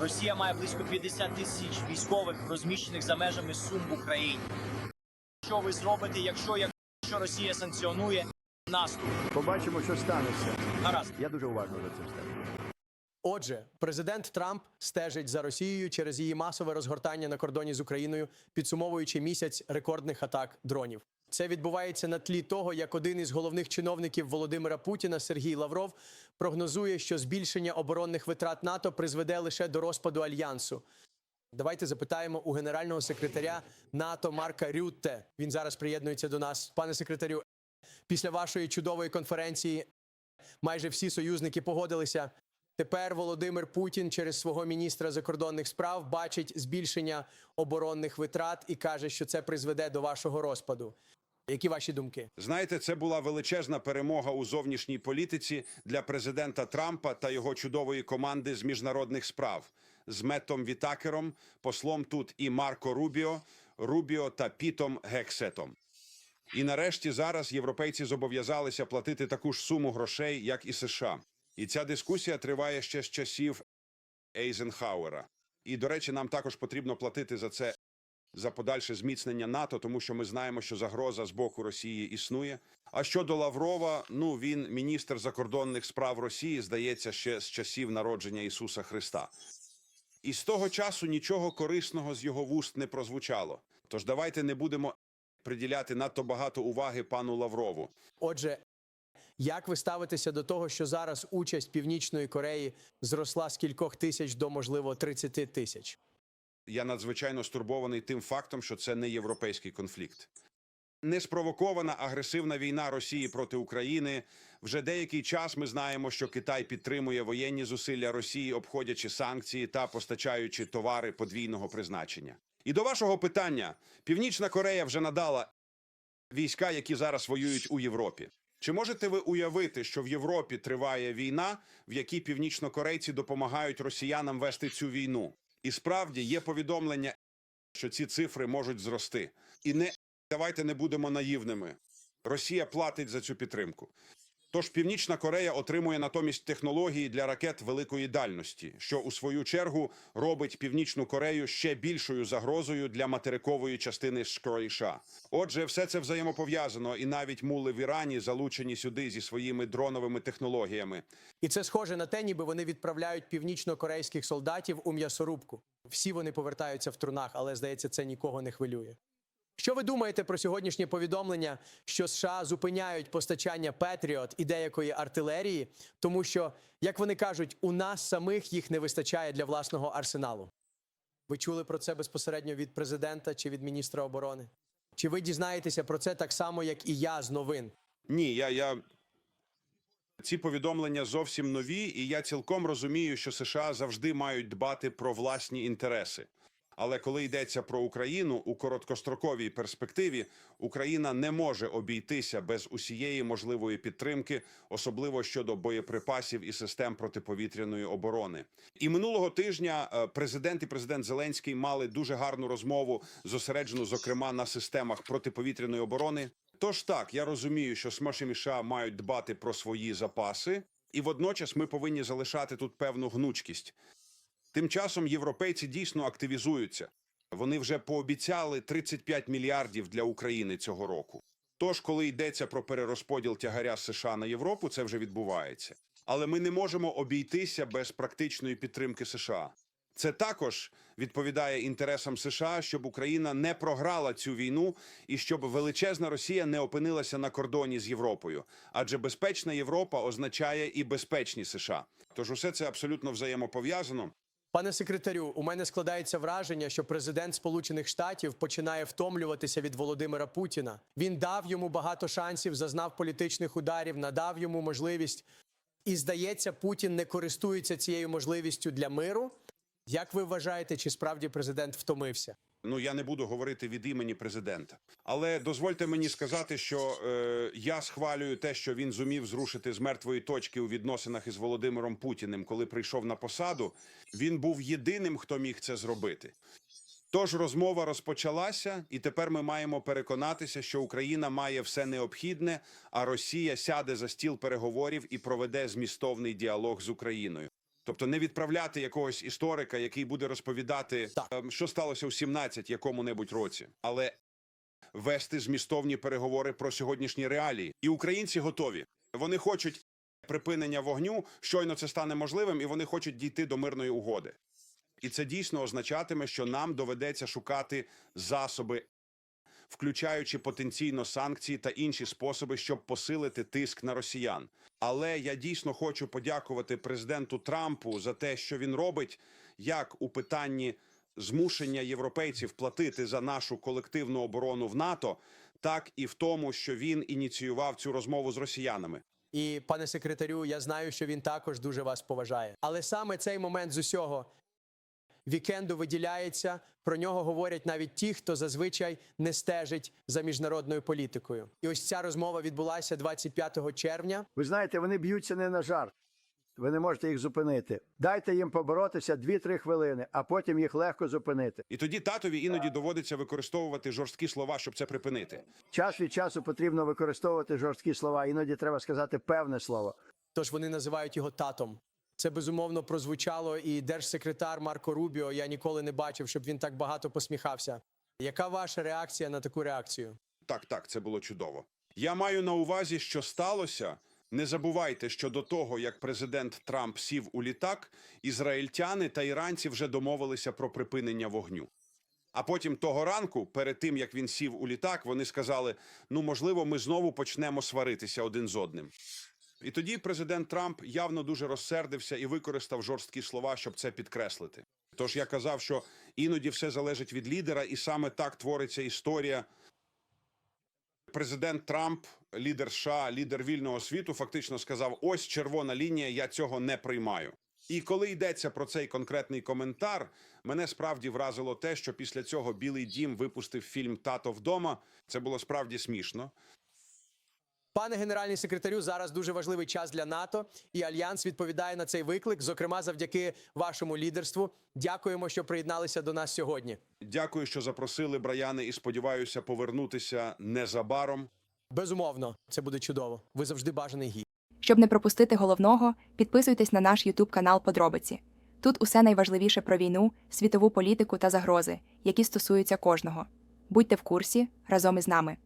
Росія має близько 50 тисяч військових, розміщених за межами Сум в Україні. Що ви зробите, якщо, якщо Росія санкціонує наступ? Побачимо, що станеться. Гаразд. Я дуже уважно за цим стежу. Отже, президент Трамп стежить за Росією через її масове розгортання на кордоні з Україною, підсумовуючи місяць рекордних атак дронів. Це відбувається на тлі того, як один із головних чиновників Володимира Путіна Сергій Лавров прогнозує, що збільшення оборонних витрат НАТО призведе лише до розпаду альянсу. Давайте запитаємо у генерального секретаря НАТО Марка Рютте. Він зараз приєднується до нас. Пане секретарю, після вашої чудової конференції майже всі союзники погодилися. Тепер Володимир Путін через свого міністра закордонних справ бачить збільшення оборонних витрат і каже, що це призведе до вашого розпаду. Які ваші думки? Знаєте, це була величезна перемога у зовнішній політиці для президента Трампа та його чудової команди з міжнародних справ з Меттом Вітакером, послом тут і Марко Рубіо, Рубіо та Пітом Гексетом. І нарешті зараз європейці зобов'язалися платити таку ж суму грошей, як і США. І ця дискусія триває ще з часів Ейзенхауера. І, до речі, нам також потрібно платити за це за подальше зміцнення НАТО, тому що ми знаємо, що загроза з боку Росії існує. А щодо Лаврова, ну він міністр закордонних справ Росії, здається, ще з часів народження Ісуса Христа. І з того часу нічого корисного з його вуст не прозвучало. Тож давайте не будемо приділяти надто багато уваги пану Лаврову. Отже, як ви ставитеся до того, що зараз участь Північної Кореї зросла з кількох тисяч до можливо 30 тисяч? Я надзвичайно стурбований тим фактом, що це не європейський конфлікт. Неспровокована агресивна війна Росії проти України. Вже деякий час ми знаємо, що Китай підтримує воєнні зусилля Росії, обходячи санкції та постачаючи товари подвійного призначення. І до вашого питання: Північна Корея вже надала війська, які зараз воюють у Європі. Чи можете ви уявити, що в Європі триває війна, в якій північнокорейці допомагають росіянам вести цю війну? І справді є повідомлення, що ці цифри можуть зрости. І не давайте не будемо наївними. Росія платить за цю підтримку. Тож Північна Корея отримує натомість технології для ракет великої дальності, що у свою чергу робить Північну Корею ще більшою загрозою для материкової частини США. Отже, все це взаємопов'язано, і навіть мули в Ірані залучені сюди зі своїми дроновими технологіями. І це схоже на те, ніби вони відправляють північно-корейських солдатів у м'ясорубку. Всі вони повертаються в трунах, але здається, це нікого не хвилює. Що ви думаєте про сьогоднішнє повідомлення, що США зупиняють постачання Петріот і деякої артилерії, тому що, як вони кажуть, у нас самих їх не вистачає для власного арсеналу? Ви чули про це безпосередньо від президента чи від міністра оборони? Чи ви дізнаєтеся про це так само, як і я з новин? Ні, я, я ці повідомлення зовсім нові, і я цілком розумію, що США завжди мають дбати про власні інтереси. Але коли йдеться про Україну у короткостроковій перспективі, Україна не може обійтися без усієї можливої підтримки, особливо щодо боєприпасів і систем протиповітряної оборони. І минулого тижня е, президент і президент Зеленський мали дуже гарну розмову, зосереджену зокрема на системах протиповітряної оборони. Тож так, я розумію, що СМОШ і США мають дбати про свої запаси, і водночас ми повинні залишати тут певну гнучкість. Тим часом європейці дійсно активізуються. Вони вже пообіцяли 35 мільярдів для України цього року. Тож, коли йдеться про перерозподіл тягаря США на Європу, це вже відбувається. Але ми не можемо обійтися без практичної підтримки США. Це також відповідає інтересам США, щоб Україна не програла цю війну і щоб величезна Росія не опинилася на кордоні з Європою. Адже безпечна Європа означає і безпечні США. Тож усе це абсолютно взаємопов'язано. Пане секретарю, у мене складається враження, що президент Сполучених Штатів починає втомлюватися від Володимира Путіна. Він дав йому багато шансів, зазнав політичних ударів, надав йому можливість. І здається, Путін не користується цією можливістю для миру. Як ви вважаєте, чи справді президент втомився? Ну я не буду говорити від імені президента, але дозвольте мені сказати, що е, я схвалюю те, що він зумів зрушити з мертвої точки у відносинах із Володимиром Путіним, коли прийшов на посаду. Він був єдиним, хто міг це зробити. Тож розмова розпочалася, і тепер ми маємо переконатися, що Україна має все необхідне, а Росія сяде за стіл переговорів і проведе змістовний діалог з Україною. Тобто не відправляти якогось історика, який буде розповідати, Так. ем, що сталося у 17 якому-небудь році, але вести змістовні переговори про сьогоднішні реалії. І українці готові. Вони хочуть припинення вогню, щойно це стане можливим, і вони хочуть дійти до мирної угоди. І це дійсно означатиме, що нам доведеться шукати засоби, включаючи потенційно санкції та інші способи, щоб посилити тиск на росіян. Але я дійсно хочу подякувати президенту Трампу за те, що він робить, як у питанні змушення європейців платити за нашу колективну оборону в НАТО, так і в тому, що він ініціював цю розмову з росіянами. І пане секретарю, я знаю, що він також дуже вас поважає. Але саме цей момент з усього вікенду виділяється. Про нього говорять навіть ті, хто зазвичай не стежить за міжнародною політикою. І ось ця розмова відбулася 25 червня. Ви знаєте, вони б'ються не на жарт. Ви не можете їх зупинити. Дайте їм поборотися 2-3 хвилини, а потім їх легко зупинити. І тоді татові іноді доводиться використовувати жорсткі слова, щоб це припинити. Час від часу потрібно використовувати жорсткі слова. Іноді треба сказати певне слово. Тож вони називають його татом. Це безумовно прозвучало, і держсекретар Марко Рубіо я ніколи не бачив, щоб він так багато посміхався. Яка ваша реакція на таку реакцію? Так, так, це було чудово. Я маю на увазі, що сталося. Не забувайте, що до того, як президент Трамп сів у літак, ізраїльтяни та іранці вже домовилися про припинення вогню. А потім того ранку, перед тим як він сів у літак, вони сказали: ну можливо, ми знову почнемо сваритися один з одним. І тоді президент Трамп явно дуже розсердився і використав жорсткі слова, щоб це підкреслити. Тож я казав, що іноді все залежить від лідера, і саме так твориться історія. Президент Трамп, лідер США, лідер вільного світу, фактично сказав: ось червона лінія, я цього не приймаю. І коли йдеться про цей конкретний коментар, мене справді вразило те, що після цього Білий Дім випустив фільм Тато вдома. Це було справді смішно. Пане генеральний секретарю, зараз дуже важливий час для НАТО, і альянс відповідає на цей виклик, зокрема завдяки вашому лідерству. Дякуємо, що приєдналися до нас сьогодні. Дякую, що запросили Браяни, і сподіваюся повернутися незабаром. Безумовно, це буде чудово. Ви завжди бажаний гість. Щоб не пропустити головного, підписуйтесь на наш YouTube канал Подробиці. Тут усе найважливіше про війну, світову політику та загрози, які стосуються кожного. Будьте в курсі разом із нами.